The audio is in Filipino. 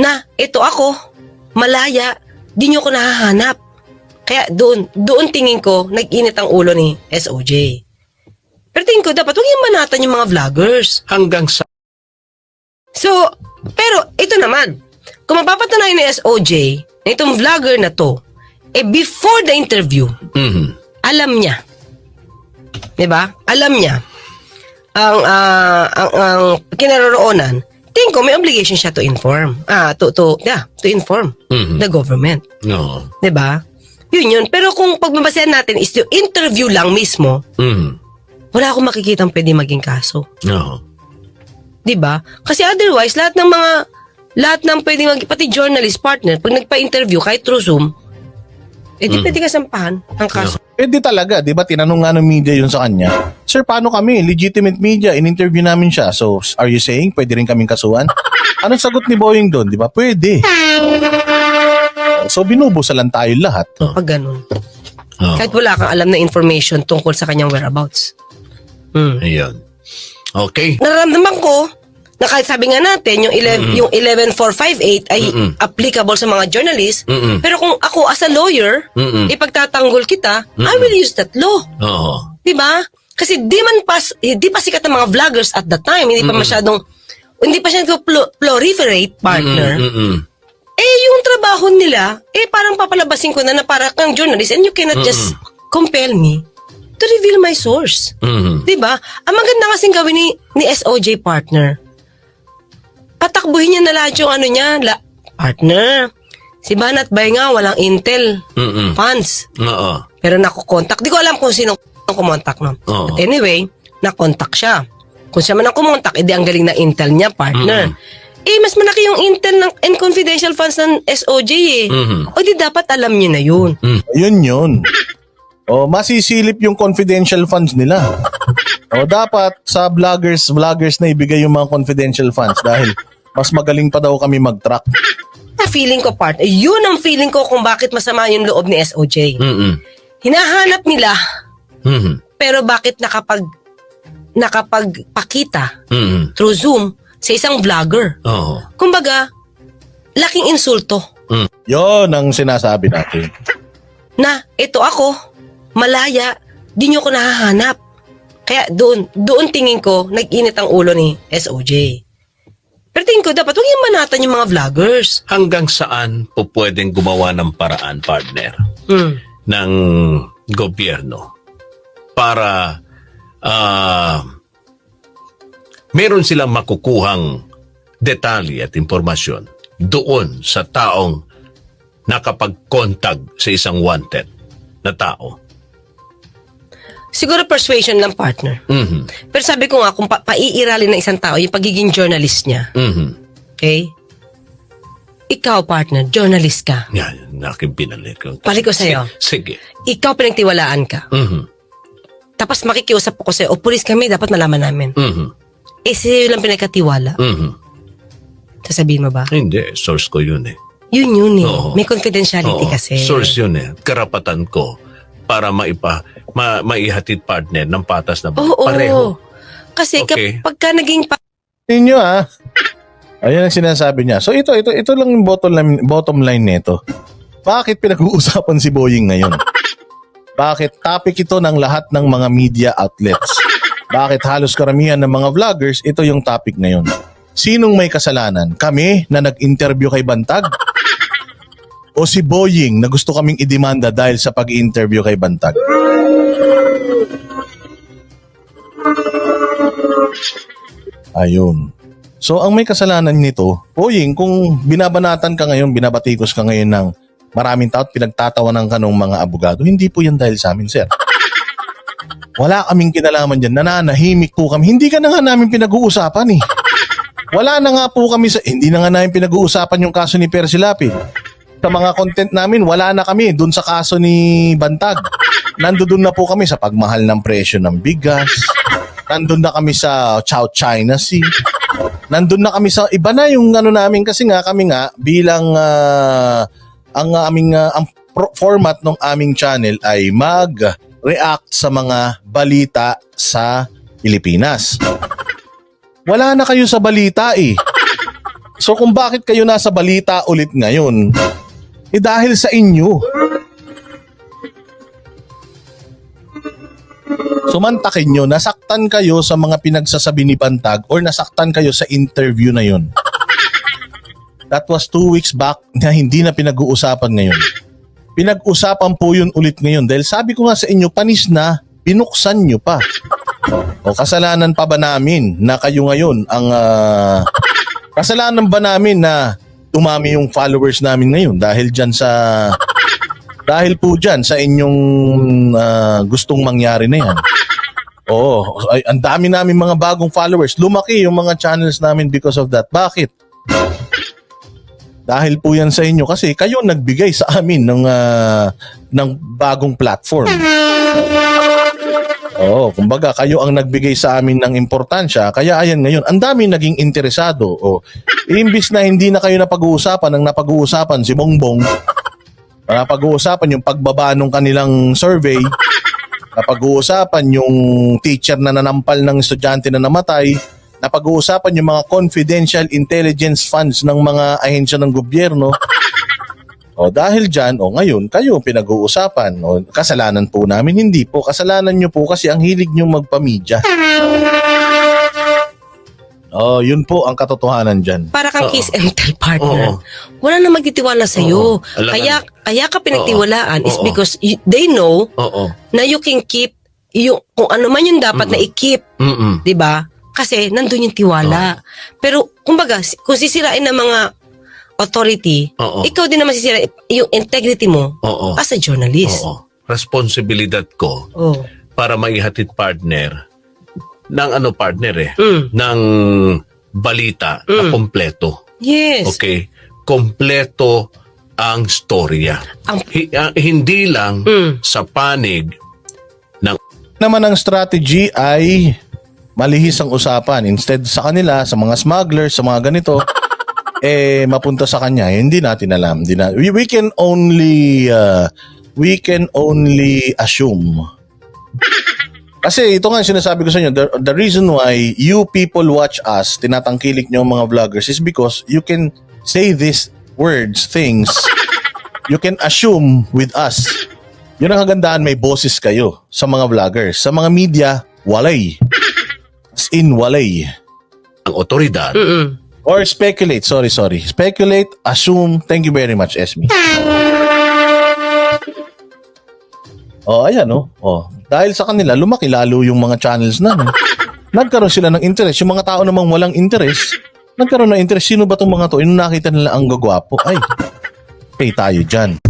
na ito ako, malaya, di nyo ko nahahanap. Kaya doon, doon tingin ko, nag-init ang ulo ni SOJ. Pero tingin ko, dapat huwag yung manatan yung mga vloggers. Hanggang sa So, pero ito naman, kung mapapatunayan ni SOJ na itong vlogger na to, eh before the interview, Mhm. alam niya. 'Di ba? Alam niya ang ah, ang, ang kinaroroonan. Tingin ko may obligation siya to inform. Ah, to to yeah, to inform Mhm. the government, No. 'di ba? Yun yun. Pero kung pagbabasehan natin is to interview lang mismo, Mhm. wala akong makikita pwede maging kaso. No. 'Di ba? Kasi otherwise lahat ng mga lahat ng pwede mag pati journalist partner pag nagpa-interview kahit through Zoom, eh di Mm. pwede kasampahan ang kaso. Eh di talaga, di ba? Tinanong nga ng media yun sa kanya. Sir, paano kami? Legitimate media. In-interview namin siya. So, are you saying pwede rin kaming kasuhan? Anong sagot ni Boeing doon? Di ba? Pwede. So, binubusa lang tayo lahat. Pag ganun. Oh. Kahit wala kang alam na information tungkol sa kanyang whereabouts. Hmm. Ayun. Okay. Nararamdaman ko na kahit sabi nga natin, yung, 11, yung 11458 ay Mm-mm. applicable sa mga journalists, Mm-mm. pero kung ako as a lawyer, Mm-mm. ipagtatanggol kita, I will use that law. Oo. Di ba? Kasi di man pas, di pa sikat ang mga vloggers at the time, hindi pa masyadong, hindi pa siya proliferate partner. Mm-mm. Eh, yung trabaho nila, eh, parang papalabasin ko na na para kang journalist and you cannot just compel me to reveal my source. Mhm. Di ba? Ang maganda kasing gawin ni, ni SOJ partner, patakbuhin niya na lahat yung ano niya, la, partner. Si Banat Bay nga, walang intel Mm-mm. funds. Oo. Pero nakukontak. Di ko alam kung sino ang kumontak, no? Oo. But anyway, nakontak siya. Kung siya man ang kumontak, edi ang galing na intel niya, partner. Eh, mas malaki yung intel ng, and confidential funds ng SOJ eh. Mhm. O di dapat alam niyo na yun. Yun yun. O, masisilip yung confidential funds nila. O, dapat sa vloggers, vloggers na ibigay yung mga confidential funds dahil mas magaling pa daw kami mag-track. Feeling ko, part, eh, yun ang feeling ko kung bakit masama yung loob ni SOJ. Mm-mm. Hinahanap nila, Mhm. pero bakit nakapag nakapagpakita Mhm. through Zoom sa isang vlogger? Oo. Kumbaga, laking insulto Yun ang sinasabi natin. na ito ako, malaya, di nyo ko nahahanap. Kaya doon, doon tingin ko, nag-init ang ulo ni SOJ. Pero tingin ko, dapat huwag yung manatan yung mga vloggers. Hanggang saan po pwedeng gumawa ng paraan, partner, Hmm. ng gobyerno para ah meron silang makukuhang detalye at impormasyon doon sa taong nakapag-contag sa isang wanted na tao. Siguro persuasion lang, partner. Mhm. Pero sabi ko nga, kung pa- paiiralin ng isang tao, yung pagiging journalist niya, Mhm. okay? Ikaw, partner, journalist ka. Yan, nakin binalik ko. Balik ko sa'yo. Sige. Ikaw pinagtiwalaan ka. Mhm. Tapos makikiusap ako sa'yo, o pulis kami, dapat malaman namin. Mhm. Eh, sa'yo lang pinagkatiwala. Mhm. Sasabihin mo ba? Hindi, source ko yun eh. Yun yun eh. Oo. May confidentiality Oo, kasi. Source yun eh. Karapatan ko para maipa, ma, maihatid partner ng patas na Oo. pareho. Kasi Okay. kapag ka naging pa- Ninyo ah. Ayun ang sinasabi niya. So ito, ito, ito lang yung bottom line, bottom line nito. Bakit pinag-uusapan si Boying ngayon? Bakit topic ito ng lahat ng mga media outlets? Bakit halos karamihan ng mga vloggers, ito yung topic ngayon? Sinong may kasalanan? Kami na nag-interview kay Bantag? O si Boying na gusto kaming idemanda dahil sa pag-interview kay Bantag? Ayun. So ang may kasalanan nito, Boying, kung binabanatan ka ngayon, binabatikos ka ngayon ng maraming tao at pinagtatawanan ka ng mga abogado, hindi po yan dahil sa amin, sir. Wala kaming kinalaman dyan. Nananahimik po kami. Hindi ka na nga namin pinag-uusapan eh. Wala na nga po kami sa... Hindi na nga namin pinag-uusapan yung kaso ni Percy Lapid. Sa mga content namin, wala na kami dun sa kaso ni Bantag. Nandun na po kami sa pagmahal ng presyo ng bigas. Nandun na kami sa Chow China Sea. Nandun na kami sa iba na yung ano namin kasi nga kami nga bilang ah, ang aming ah, ang pro- format ng aming channel ay mag-react sa mga balita sa Pilipinas. Wala na kayo sa balita eh. So kung bakit kayo nasa balita ulit ngayon, eh dahil sa inyo. Sumantakin nyo, nasaktan kayo sa mga pinagsasabi ni Bantag or nasaktan kayo sa interview na yon. That was two weeks back na hindi na pinag-uusapan ngayon. Pinag-usapan po yun ulit ngayon dahil sabi ko nga sa inyo, panis na, binuksan nyo pa. O kasalanan pa ba namin na kayo ngayon ang... ah, kasalanan ba namin na tumami yung followers namin ngayon dahil dyan sa... Dahil po dyan sa inyong ah, gustong mangyari na yan. Oo, ay, ang dami namin mga bagong followers. Lumaki yung mga channels namin because of that. Bakit? Dahil po yan sa inyo kasi kayo nagbigay sa amin ng ah, ng bagong platform. Oo, kumbaga kayo ang nagbigay sa amin ng importansya. Kaya ayan ngayon, ang dami naging interesado. O, imbis na hindi na kayo napag-uusapan, ang napag-uusapan si Bongbong. Napag-uusapan yung pagbaba ng kanilang survey. Napag-uusapan yung teacher na nanampal ng estudyante na namatay. Napag-uusapan yung mga confidential intelligence funds ng mga ahensya ng gobyerno. O dahil dyan, o ngayon, kayo pinag-uusapan. O kasalanan po namin, hindi po. Kasalanan nyo po kasi ang hilig nyo magpamidya. O, yun po ang katotohanan dyan. Para kang Oo. kiss and tell partner. Oo. Wala na magtitiwala sa iyo. Oo. Kaya kaya ka pinagtiwalaan is Oo. because you- they know Oo. na you can keep yung kung ano man yung dapat na i-keep, Mm-mm. 'di ba? Kasi nandun yung tiwala. Pero kumbaga, si- kung sisirain ng mga authority, Oo. ikaw din naman sisira yung integrity mo Oo. as a journalist. Oo. Responsibilidad ko Oh. para maihatid partner ng ano partner eh, Mm. ng balita na Mm. kompleto. Yes. Okay? Kompleto ang storya. Ang- Hi- ah, hindi lang Mm. sa panig ng naman ang strategy ay malihis ang usapan. Instead sa kanila, sa mga smugglers, sa mga ganito, eh mapunta sa kanya. Eh, hindi natin alam. Hindi na, we, we can only uh, we can only assume. Kasi ito nga yung sinasabi ko sa inyo, the, the reason why you people watch us, tinatangkilik nyo ang mga vloggers is because you can say these words, things, you can assume with us. Yun ang kagandaan, may boses kayo sa mga vloggers. Sa mga media, walay. As in, walay. ang otoridad. Mm-mm. Or speculate, sorry, sorry. Speculate, assume. Thank you very much, Esme. Oh, ayan, oh. oh. Dahil sa kanila, lumaki lalo yung mga channels namin. Nagkaroon sila ng interest. Yung mga tao namang walang interest, nagkaroon ng interest. Sino ba itong mga to? Yung nakita nila ang gagwapo, ay, pay tayo dyan.